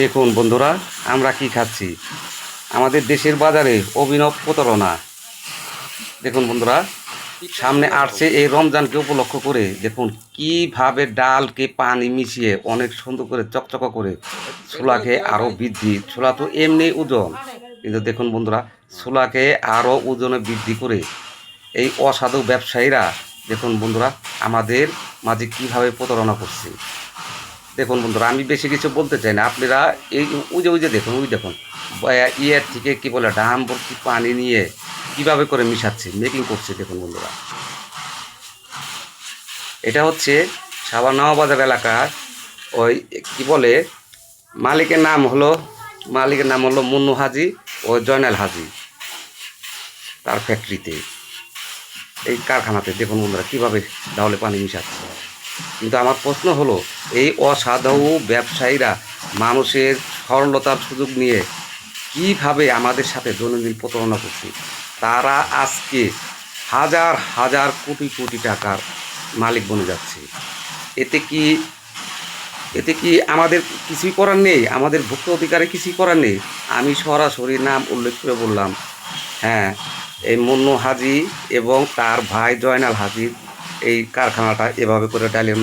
দেখুন বন্ধুরা, আমরা কি খাচ্ছি? আমাদের দেশের বাজারে অভিনব প্রতারণা। দেখুন বন্ধুরা, সামনে আসছে এই রমজানকে উপলক্ষ করে। দেখুন, কীভাবে ডালকে পানি মিশিয়ে অনেক সুন্দর করে চকচকা করে ছোলাকে আরও বৃদ্ধি। ছোলা তো এমনি ওজন। কিন্তু দেখুন বন্ধুরা, ছোলাকে আরও ওজনে বৃদ্ধি করে এই অসাধু ব্যবসায়ীরা, দেখুন বন্ধুরা, আমাদের মাঝে কীভাবে প্রতারণা করছে। দেখুন বন্ধুরা, আমি বেশি কিছু বলতে চাই না। আপনারা এই ওই যে ওই যে দেখুন, ওই দেখুন। ইয়ের থেকে কী বলে ডাম ভর্তি পানি নিয়ে কীভাবে করে মিশাচ্ছে মেকিং করছে দেখুন বন্ধুরা। এটা হচ্ছে সাবার নওয়াবাজার এলাকার ওই কি বলে, মালিকের নাম হলো, মালিকের নাম হলো মুন্নু হাজি ও জয়নাল হাজি। তার ফ্যাক্টরিতে এই কারখানাতে দেখুন বন্ধুরা, কীভাবে ডাউলে পানি মিশাচ্ছে। কিন্তু আমার প্রশ্ন হলো, এই অসাধু ব্যবসায়ীরা মানুষের সরলতার সুযোগ নিয়ে কীভাবে আমাদের সাথে দৈনন্দিন প্রতারণা করছে? তারা আজকে হাজার হাজার কোটি কোটি টাকার মালিক বনে যাচ্ছে। এতে কি এতে কি আমাদের কিছুই করার নেই? আমাদের ভুক্ত অধিকারে কিছুই করার নেই? আমি সরাসরি নাম উল্লেখ করে বললাম হ্যাঁ এই মুন্নু হাজি এবং তার ভাই জয়নাল হাজির এই কারখানাটা এভাবে করে ডালিয়ার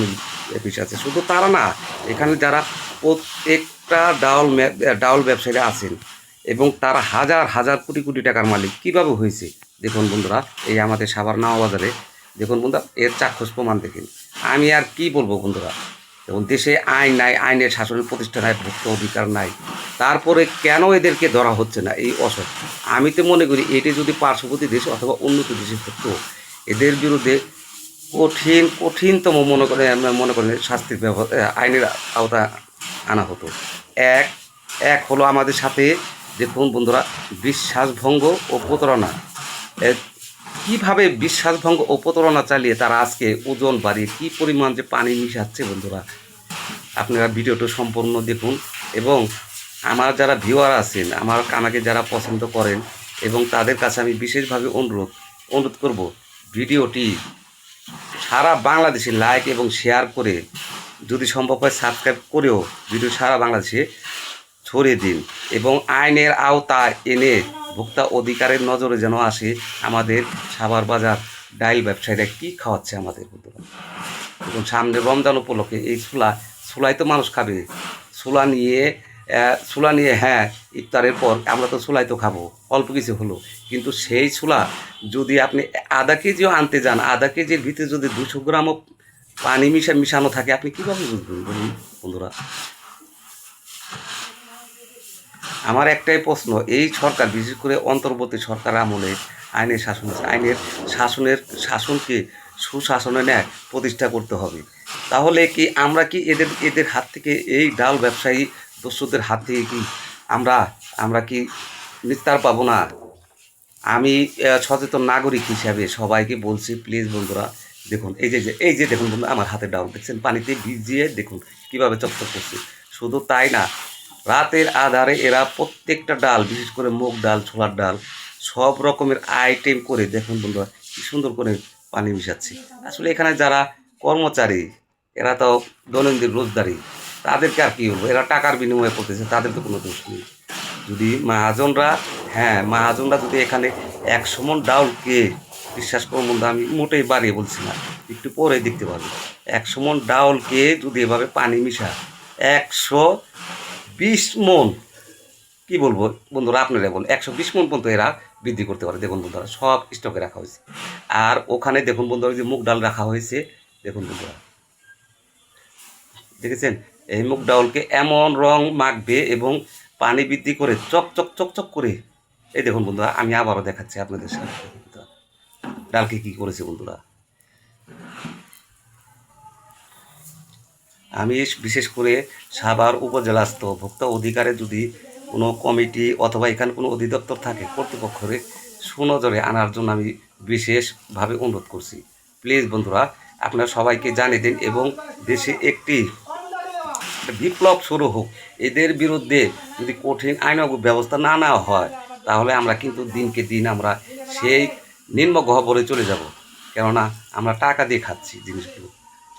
অফিস আছে। শুধু তারা না, এখানে যারা প্রত্যেকটা ডাউল ডাউল ব্যবসায়ীরা আছেন এবং তারা হাজার হাজার কোটি কোটি টাকার মালিক, কীভাবে হয়েছে? দেখুন বন্ধুরা, এই আমাদের সাভার নাওয়া বাজারে দেখুন বন্ধুরা, এর চাক্ষুষ প্রমাণ দেখেন। আমি আর কি বলব বন্ধুরা? এবং দেশে আইন নাই, আইনের শাসনের প্রতিষ্ঠা নাই ভুক্ত অধিকার নাই। তারপরে কেন এদেরকে ধরা হচ্ছে না এই অসৎ? আমি তো মনে করি, এটি যদি পার্শ্ববর্তী দেশ অথবা উন্নত দেশে হতো এদের বিরুদ্ধে কঠিন কঠিনতম মনে করে মনে করেন শাস্তির আইনের আওতা আনা হতো। এক এক হলো আমাদের সাথে দেখুন বন্ধুরা বিশ্বাসভঙ্গ ও প্রতারণা কীভাবে বিশ্বাসভঙ্গ ও প্রতারণা চালিয়ে তারা আজকে ওজন বাড়িয়ে কী পরিমাণ যে পানি মিশাচ্ছে বন্ধুরা, আপনারা ভিডিওটা সম্পূর্ণ দেখুন এবং আমার যারা ভিউয়ার আছেন, আমার আমাকে যারা পছন্দ করেন এবং তাদের কাছে আমি বিশেষভাবে অনুরোধ অনুরোধ করব, ভিডিওটি সারা বাংলাদেশে লাইক এবং শেয়ার করে যদি সম্ভব হয় সাবস্ক্রাইব করেও ভিডিও সারা বাংলাদেশে ছড়িয়ে দিন এবং আইনের আওতায় এনে ভোক্তা অধিকারের নজরে যেন আসে আমাদের সাভার বাজার ডাইল ব্যবসায়ীরা কী খাওয়াচ্ছে আমাদের বন্ধুরা। এবং সামনে রমজান উপলক্ষে এই ছোলা, ছোলাই তো মানুষ খাবে। ছোলা নিয়ে ছোলা নিয়ে হ্যাঁ ইফতারের পর আমরা তো ছোলাই তো খাব, অল্প কিছু হলো। কিন্তু সেই ছোলা যদি আপনি আধা কেজিও আনতে যান, আধা কেজির ভিতরে যদি দুশো গ্রামও পানি মিশা মিশানো থাকে, আপনি কীভাবে বুঝবেন বলুন, বন্ধুরা? আমার একটাই প্রশ্ন, এই সরকার, বিশেষ করে অন্তর্বর্তী সরকার আমলে আইনের শাসন আইনের শাসনের, শাসনকে সুশাসনে ন্যায় প্রতিষ্ঠা করতে হবে। তাহলে কি আমরা কি এদের এদের হাত থেকে এই ডাল ব্যবসায়ী দস্যুদের হাত থেকে কি আমরা আমরা কি নিস্তার পাবো না? আমি সচেতন নাগরিক হিসাবে সবাইকে বলছি প্লিজ বন্ধুরা, দেখুন, এই যে এই যে দেখুন বন্ধু আমার হাতে ডাউন, দেখছেন? পানিতে ভিজিয়ে দেখুন কীভাবে চকচক করছে। শুধু তাই না, রাতের আধারে এরা প্রত্যেকটা ডাল, বিশেষ করে মুগ ডাল, ছোলার ডাল, সব রকমের আইটেম করে দেখুন বন্ধুরা, কি সুন্দর করে পানি মিশাচ্ছে। আসলে এখানে যারা কর্মচারী, এরা তো দৈনন্দিন রোজগারি। তাদেরকে আর কি বলব এরা টাকার বিনিময়ে করতেছে, তাদের তো কোনো দোষ নেই। যদি মাহাজনরা হ্যাঁ মাহাজনরা যদি এখানে একশো মন ডাউলকে বিশ্বাস করুন বন্ধু, আমি মোটেই বাড়িয়ে বলছি না, একটু পরে দেখতে পারব। একশো মন ডাউলকে যদি এভাবে পানি মিশা একশো বিশ মন, কি বলব বন্ধুরা আপনারা বলুন, একশো বিশ মন পর্যন্ত এরা বৃদ্ধি করতে পারে। দেখুন বন্ধুরা, সব স্টকে রাখা হয়েছে। আর ওখানে দেখুন বন্ধুরা যে মুগ ডাল রাখা হয়েছে। দেখুন বন্ধুরা। দেখেছেন? এই মুগ ডাউলকে এমন রং মাখবে এবং পানি বৃদ্ধি করে চক চক চক চক করে এই দেখুন বন্ধুরা, আমি আবারও দেখাচ্ছি আপনাদের সাথে। ডালকে কি করেছে বন্ধুরা আমি বিশেষ করে সাভার উপজেলাস্থ ভোক্তা অধিকারে যদি কোনো কমিটি অথবা এখানে কোনো অধিদপ্তর থাকে, কর্তৃপক্ষের সুনজরে আনার জন্য আমি বিশেষভাবে অনুরোধ করছি প্লিজ বন্ধুরা, আপনারা সবাইকে জানিয়ে দিন এবং দেশে একটি বিপ্লব শুরু হোক, এদের বিরুদ্ধে যদি কঠিন আইনাগু ব্যবস্থা না নেওয়া হয়, তাহলে আমরা কিন্তু দিনকে দিন আমরা সেই নিম্ন গহ্বরে চলে যাব। কেননা আমরা টাকা দিয়ে খাচ্ছি জিনিসগুলো।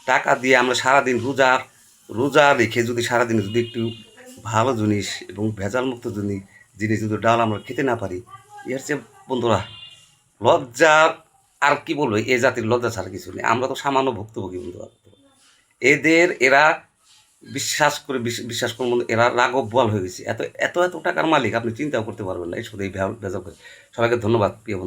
টাকা দিয়ে আমরা সারাদিন রোজার রোজা রেখে যদি সারাদিন যদি একটু ভালো জিনিস এবং ভেজাল মুক্ত জিনিস জিনিস, যদি ডাল আমরা খেতে না পারি, এর চেয়ে বন্ধুরা, লজ্জা আর কি বলব, এ জাতির লজ্জা ছাড়া কিছু নেই। আমরা তো সামান্য ভুক্তভোগী বন্ধুরা। এদের, এরা বিশ্বাস করে বিশ্বাস করুন বন্ধু, এরা রাগব বল হয়ে গেছে। এত এত এত টাকার মালিক আপনি চিন্তাও করতে পারবেন না। এই শুধু এই ভেজাল করে। সবাইকে ধন্যবাদ প্রিয় বন্ধু।